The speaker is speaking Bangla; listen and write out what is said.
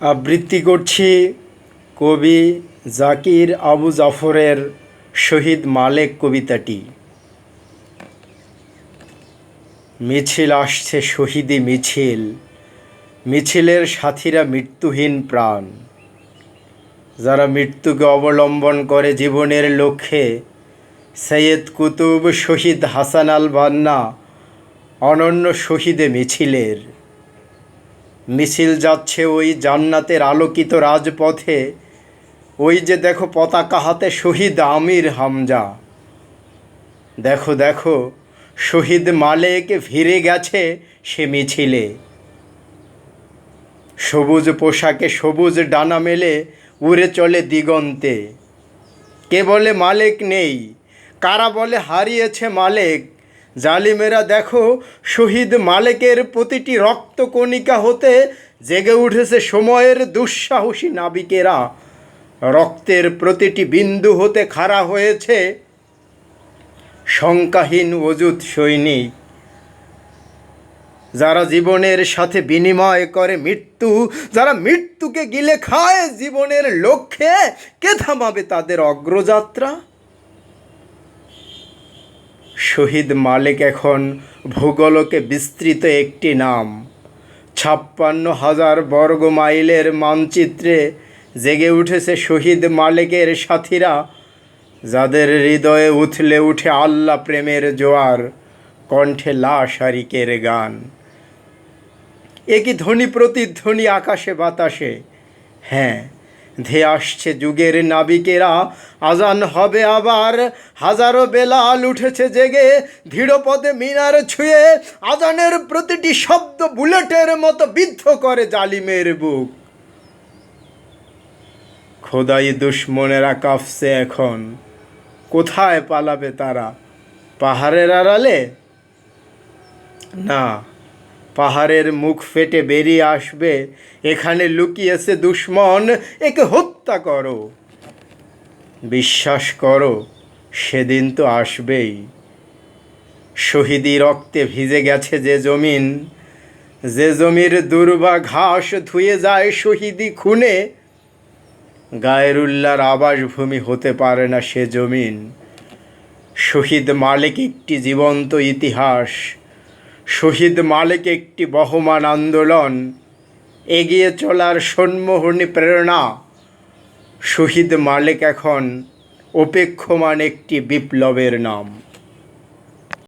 আবৃত্তি করছি কবি জাকির আবু জাফরের শহীদ মালেক কবিতাটি। মিছিল আসছে শহীদি মিছিল, মিছিলের সাথীরা মৃত্যুহীন প্রাণ। যারা মৃত্যুকে অবলম্বন করে জীবনের লক্ষ্যে, সৈয়দ কুতুব শহীদ হাসান আল বান্না অনন্য শহীদে মিছিলের। মিছিল যাচ্ছে ওই জান্নাতের আলোকিত রাজপথে। ওই যে দেখো পতাকা হাতে শহীদ আমির হামজা। দেখো দেখো, শহীদ মালেক ফিরে গেছে সে মিছিলে। সবুজ পোশাকে সবুজ ডানা মেলে উড়ে চলে দিগন্তে। কে বলে মালেক নেই? কারা বলে হারিয়েছে মালেক? জালিমেরা দেখো, শহীদ মালেকের প্রতিটি রক্তকণিকা হতে জেগে উঠেছে সময়ের দুঃসাহসী নাবিকেরা। রক্তের প্রতিটি বিন্দু হতে খাড়া হয়েছে শঙ্কাহীন অযুত সৈনিক। যারা জীবনের সাথে বিনিময় করে মৃত্যু, যারা মৃত্যুকে গিলে খায় জীবনের লক্ষ্যে, কে থামাবে তাদের অগ্রযাত্রা? শহীদ মালিক এখন ভূগোলকে বিস্তৃত একটি নাম। ছাপ্পান্ন হাজার বর্গ মাইলের মানচিত্রে জেগে উঠেছে শহীদ মালিকের সাথীরা, যাদের হৃদয়ে উথলে উঠে আল্লাহ প্রেমের জোয়ার, কণ্ঠে লাশ হারিকের গান। একই ধ্বনি প্রতিধ্বনি আকাশে বাতাসে? হ্যাঁ ধেয়ে আসছে যুগের নাবিকেরা। আজান হবে আবার। হাজারো বেলাল উঠেছে জেগে ধীরপদে মিনার ছুঁয়ে। আজানের প্রতিটি শব্দ বুলেটের মতো বিদ্ধ করে জালিমের বুক। খোদাই দুশ্মনেরা কাঁপছে এখন। কোথায় পালাবে তারা? পাহাড়ের আড়ালে? না। পাহাড়ের মুখ ফেটে বেরিয়ে আসবে। এখানে লুকিয়েছে দুশ্মন। একে হত্যা করো। বিশ্বাস করো, সেদিন তো আসবেই। শহীদি রক্তে ভিজে গেছে যে জমিন। যে জমির দুর্বা ঘাস ধুয়ে যায় শহীদি খুনে। গায়ের উল্লার আবাসভূমি হতে পারে না সে জমিন। শহীদ মালিক একটি জীবন্ত ইতিহাস। শহীদ মালিক একটি বহমান আন্দোলন। এগিয়ে চলার সন্মোহনী প্রেরণা। শহীদ মালিক এখন অপেক্ষমান একটি বিপ্লবের নাম।